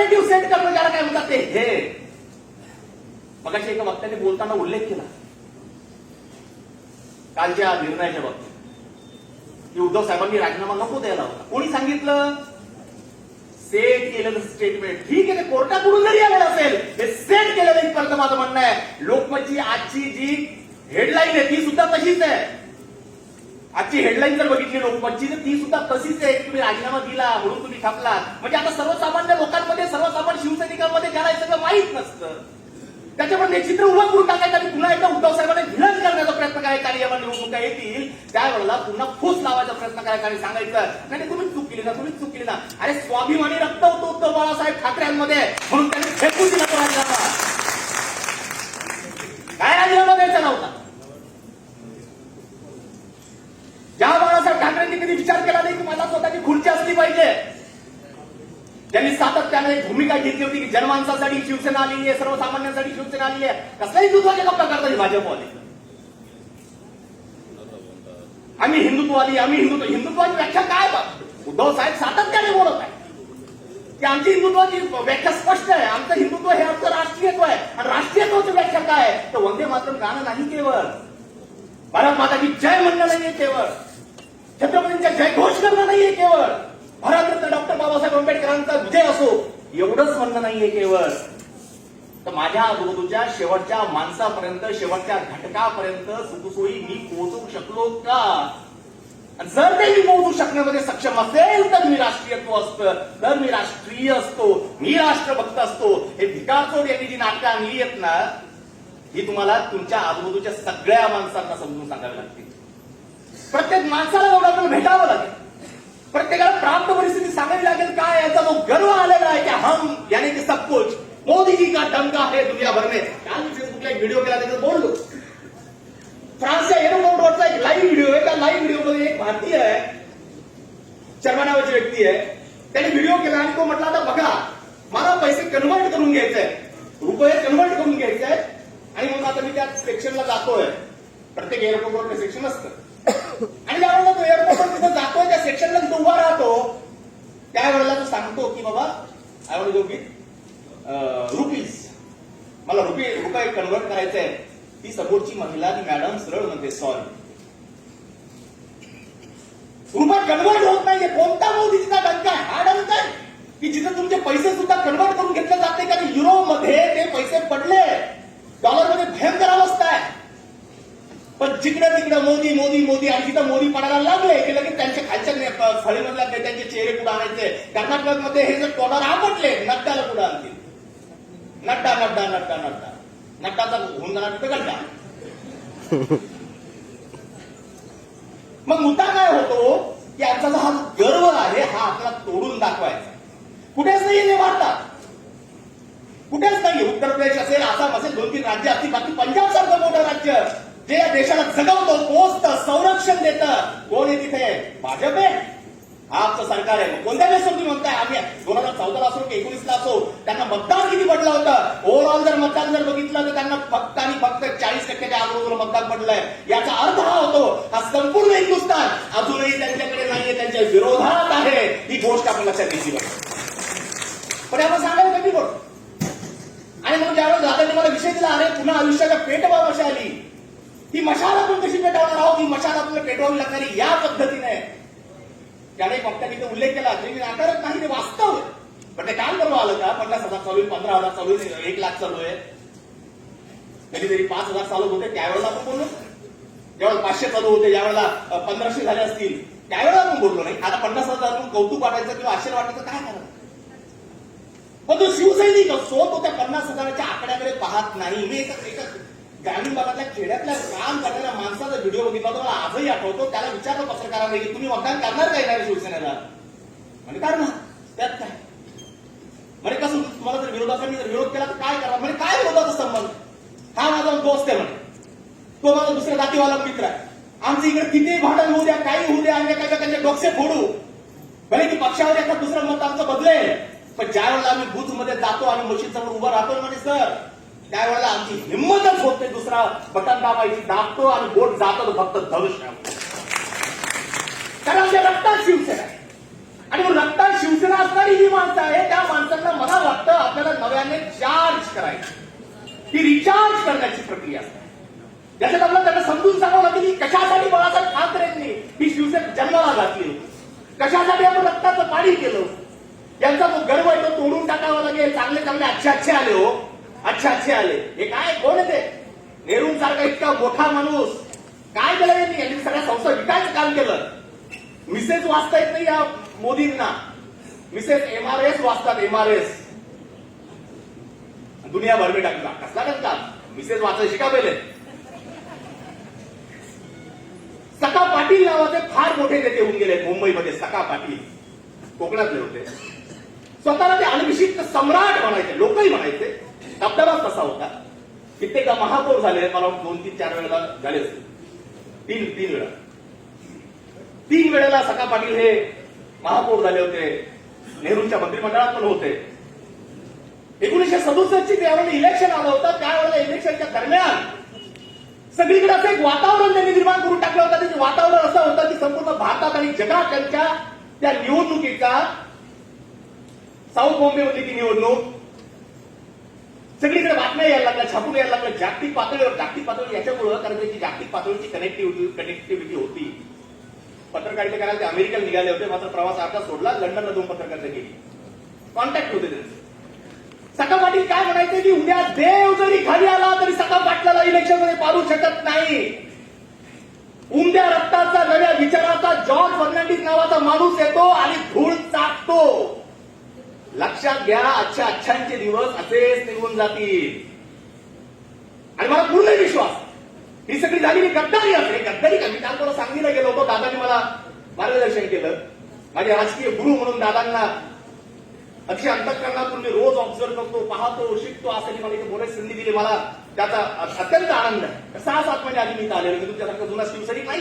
Narrative set करणं ज्याला काय म्हणतात ते? हे. मगाशी एका वक्त्याने बोलताना उल्लेख केला. कालच्या निर्णयाच्या बाबतीत. की उद्धव साहेबांनी राजीनामा नको द्यायला होता. कोणी सांगितलं? सेट केलेलं स्टेटमेंट ठीक आहे ते कोर्टाकडून जरी आलेलं असेल हे सेट केलेलं इथपर्यंत माझं म्हणणं आहे. लोकमतची आजची जी हेडलाईन आहे ती सुद्धा तशीच आहे. आजची हेडलाईन जर बघितली लोकमतची तर ती सुद्धा तशीच आहे. तुम्ही राजीनामा दिला म्हणून तुम्ही थांबलात. म्हणजे आता सर्वसामान्य लोकांमध्ये सर्वसामान्य शिवसैनिकांमध्ये ज्याला सगळं माहीत नसतं. त्याच्यामध्ये हे चित्र उभं करून टाकायचं आणि पुन्हा एकदा उद्धव साहेबांना विलन करण्याचा प्रयत्न करायचा आणि जेव्हा निवडणुका येतील. त्यावेळेला पुन्हा फूस लावायचा प्रयत्न करायचा आणि सांगायचं नाही तुम्ही चूक केली ना तुम्ही चूक केली ना. अरे स्वाभिमानी रक्त होतो उद्धव बाळासाहेब ठाकरेंमध्ये म्हणून त्यांनी फेकून दिला तो राजीनामा. काय राजीनामा द्यायचा नव्हता ज्या बाळासाहेब कधी विचार केला नाही की मला स्वतःची खुर्ची असली पाहिजे? त्यांनी सातत्याने एक भूमिका घेतली होती की जनमानसासाठी शिवसेना आलेली आहे सर्वसामान्यांसाठी शिवसेना आलेली आहे. कसलाही युद्धाचे गप्पा करतात भाजपवाले. आम्ही हिंदुत्ववादी आम्ही हिंदुत्व हिंदुत्वाची व्याख्या काय उद्धव साहेब सातत्याने बोलत आहे की आमची हिंदुत्वाची व्याख्या स्पष्ट आहे. आमचं हिंदुत्व हे आमचं राष्ट्रीयत्व आहे. आणि राष्ट्रीयत्वाची व्याख्या काय तर वंदे मातरम गाणं नाही केवळ. भारत माताची जय म्हणणं नाही केवळ. छत्रपतींचा जयघोष करणं नाहीये केवळ. भारतरत्न डॉक्टर बाबासाहेब आंबेडकरांचा विजय असो एवढंच म्हणणं नाहीये केवळ. तर माझ्या आजूबाजूच्या शेवटच्या माणसापर्यंत शेवटच्या घटकापर्यंत सुखसोयी मी पोहोचवू शकलो का? आणि जर ते मी पोहोचू शकण्यामध्ये सक्षम असेल तर मी राष्ट्रीयत्व असतं तर मी राष्ट्रीय असतो मी राष्ट्रभक्त असतो. हे भिकारचोड यांनी जी नाटकं आणली आहेत ना ही तुम्हाला तुमच्या आजूबाजूच्या सगळ्या माणसांना समजून सांगावी लागतील. प्रत्येक माणसाला एवढं आपल्याला भेटावं लागेल. प्रत्येकाला प्राप्त परिस्थिती सांगावी लागेल काय याचा जो गर्व आलेला आहे की हम याने की सब कुछ मोदी जी का डंका है दुनिया भर में काल मी फेसबुकला एक व्हिडिओ केला त्याच्यात बोललो. फ्रान्सच्या एरोपोर्ट एक लाईव्ह व्हिडिओ आहे. त्या लाईव्ह व्हिडिओमध्ये एक भारतीय आहे शर्मा नावाची व्यक्ती आहे. त्याने व्हिडिओ केला आणि तो म्हटला आता बघा मला पैसे कन्व्हर्ट करून घ्यायचे रुपये कन्व्हर्ट करून घ्यायचे आणि मग आता मी त्या सेक्शनला जातोय. प्रत्येक एअरपोर्टवर सेक्शन असतं. आणि त्यावेळेला तो एअरपोर्टवर तिथं जातोय त्या सेक्शनला तिथं उभा राहतो. त्यावेळेला तो सांगतो की बाबा I want go with rupees मला रुपी रुपये कन्वर्ट करायचंय. ती समोरची महिला ती मॅडम सरळ म्हणते सॉरी रुपये कन्वर्ट होत नाहीये. कोणता मोदीचा डंका आहे? हा डंका आहे? की जिथे तुमचे पैसे सुद्धा कन्वर्ट करून घेतले जाते कारण युरोमध्ये ते पैसे पडले. डॉलरमध्ये भयंकर अवस्था आहे. पण जिकडे तिकडे मोदी मोदी मोदी आणि तिथं मोदी पडायला लागले की लगेच त्यांच्या खालच्या फळीमधल्या ते त्यांचे चेहरे कुठं आणायचे? कर्नाटकमध्ये हे जर डॉलर आपटले नड्डाला कुठं आणतील? नड्डा नड्डा नड्डा नड्डा. नड्डाचा होऊन जाणार तिथं गड्डा मग मुद्दा काय होतो की आमचा जो हा गर्व आहे हा आपला तोडून दाखवायचा. कुठेच नाही हे भारतात कुठेच नाही उत्तर प्रदेश असेल आसाम असेल दोन तीन राज्य असतील बाकी पंजाब सारखं जे या देशाला जगवतं पोचतं संरक्षण देतं कोण आहे तिथे? भाजप आहे. हा आमचं सरकार आहे. कोणत्या वेळेस तुम्ही म्हणताय? आम्ही दोन हजार चौदाला असो की एकोणीसला असो त्यांना मतदान किती पडलं होतं? ओव्हरऑल जर मतदान जर बघितलं तर त्यांना फक्त आणि फक्त चाळीस टक्क्याच्या आजूबाजूला मतदान पडलंय. याचा अर्थ हा होतो हा संपूर्ण हिंदुस्थान अजूनही त्यांच्याकडे नाहीये त्यांच्या विरोधात आहे. ही गोष्ट आपण लक्षात घेतली पाहिजे. पण आपण सांगायला कमी पडतो आणि मग ज्यावेळेस दादांनी मला विषय दिला अरे पुन्हा आयुष्याच्या पेटवा मशाल आली. ही मशाल आपण कशी पेटवणार आहोत? ही मशाल आपल्याला पेटवावी लागणारी या पद्धतीने. त्याने फक्त इथे उल्लेख केला जे मी नाकारत नाही ते वास्तव आहे. पण ते काम करू आलं का? पन्नास हजार चालू आहे पंधरा हजार चालू आहे एक लाख चालू आहे. कधीतरी पाच हजार चालू होते त्यावेळेला आपण बोललो. ज्यावेळेला पाचशे चालू होते यावेळेला पंधराशे झाले असतील त्यावेळेला आपण बोललो नाही. आता पन्नास हजार कौतुक वाटायचं किंवा आश्चर्य वाटायचं काय करायचं पण तो शिवसैनिक असतो तो त्या पन्नास हजाराच्या आकड्याकडे पाहत नाही. मी एकच एकच ग्रामीण भागातल्या खेड्यातल्या काम करणाऱ्या माणसाचा व्हिडिओ बघितला होता. मला आजही आठवतो त्याला विचारलं पत्रकारांनी की तुम्ही मतदान करणार काय नाही शिवसेनेला? म्हणजे कारण त्यात काय? म्हणजे कसं तुम्हाला जर विरोधाचा मी जर विरोध केला तर काय करणार म्हणजे काय विरोधाचा संबंध? हा माझा दोस्त आहे म्हणे. तो माझा दुसऱ्या जातीवाला मित्र आहे. आमचं इकडे कितीही भांडण होऊ द्या काही होऊ द्या आम्ही एखाद्या डोकसे फोडू. भले की पक्षावर एका दुसरं मत आमचं बदलेल पण ज्या वेळेला आम्ही बूथमध्ये जातो आणि मशीन समोर उभं राहतो म्हणे सर त्यावेळेला आमची हिंमतच होत नाही. दुसरा बटन दाबायची दाबतो आणि बोट जातो तो फक्त धनुष कारण आमच्या रक्तात शिवसेना आहे. आणि मग रक्तात शिवसेना असणारी ही माणसं आहे त्या माणसांना मला वाटतं आपल्याला नव्याने चार्ज करायची. ती रिचार्ज करण्याची प्रक्रिया. असते याच्यात आपल्याला त्यांना समजून सांगावं लागेल की कशासाठी बाळासाहेब ठाकरेंनी ही शिवसेना जन्माला घातली. कशासाठी आपण रक्ताचं पाणी केलं? यांचा जो गर्व आहे तो तोडून टाकावा लागेल. चांगले चांगले अच्छे अच्छे आले हो. अच्छा अच्छे आले. हे काय? कोण आहे ते? नेहरूंसारखा इतका मोठा माणूस. काय केलं यांनी? यांनी सगळ्या संस्था विकायचं काम केलं. मिसेस वाचता येत नाही या मोदींना? मिसेस एम आर एस वाचतात एम आर एस दुनिया भरमी टाकला. कसला का मिसेस वाचायला शिका पहिले. सका पाटील नावाचे फार मोठे नेते होऊन गेले मुंबईमध्ये सका पाटील. कोकणातले होते. स्वतःला ते अनभिषिक्त सम्राट म्हणायचे लोकही म्हणायचे. दबदबाच तसा होता. कित्येकदा महापौर झाले मला दोन तीन चार वेळेला झाले असतील. तीन तीन वेळा. तीन वेळेला सका पाटील हे महापौर झाले होते. नेहरूंच्या मंत्रिमंडळात पण होते. एकोणीशे सदुसष्टची त्यावेळेला इलेक्शन आलं होतं. त्यावेळेला इलेक्शनच्या दरम्यान सगळीकडे असं एक वातावरण त्यांनी निर्माण करून टाकलं होतं. त्याचं वातावरण असं होतं की संपूर्ण भारतात आणि जगात त्यांच्या त्या निवडणुकीचा साऊथ बॉम्बे होती ती निवडणूक सगळीकडे बातम्या यायला लागल्या छापून यायला लागल्या. जागतिक पातळीवर जागतिक पातळी याच्यामुळं कारण त्याची जागतिक पातळीची कनेक्टिव्हिटी कनेक्टिव्हिटी होती. पत्रकारिता करायला ते अमेरिकेला निघाले होते मात्र प्रवास अर्धा सोडला लंडनला दोन पत्रकारिता केली. कॉन्टॅक्ट होते त्यांचे. सकाळ पाटील काय म्हणायचं की उद्या देव जरी खाली आला तरी सकाळ पाटलाला इलेक्शनमध्ये पाडू शकत नाही. उमद्या रक्ताचा नव्या विचाराचा जॉर्ज फर्नांडिस नावाचा माणूस येतो आणि लक्षात घ्या अच्छा अच्छांचे दिवस असेच निघून जातील. आणि मला पूर्ण विश्वास. ही सगळी झाली मी गद्दारी असते. गद्दारी का? मी काल तुला सांगितलं गेलो होतो. दादांनी मला मार्गदर्शन केलं. माझे राजकीय गुरु म्हणून दादांना अतिशय अंतकरणातून मी रोज ऑब्झर्व करतो पाहतो शिकतो. असं मला इथे बोलायची संधी दिली. मला त्याचा अत्यंत आनंद आहे. सहा सात महिने आधी मी इथं आलेलो मी तुमच्यासारखं जुना शिवसैनिक नाही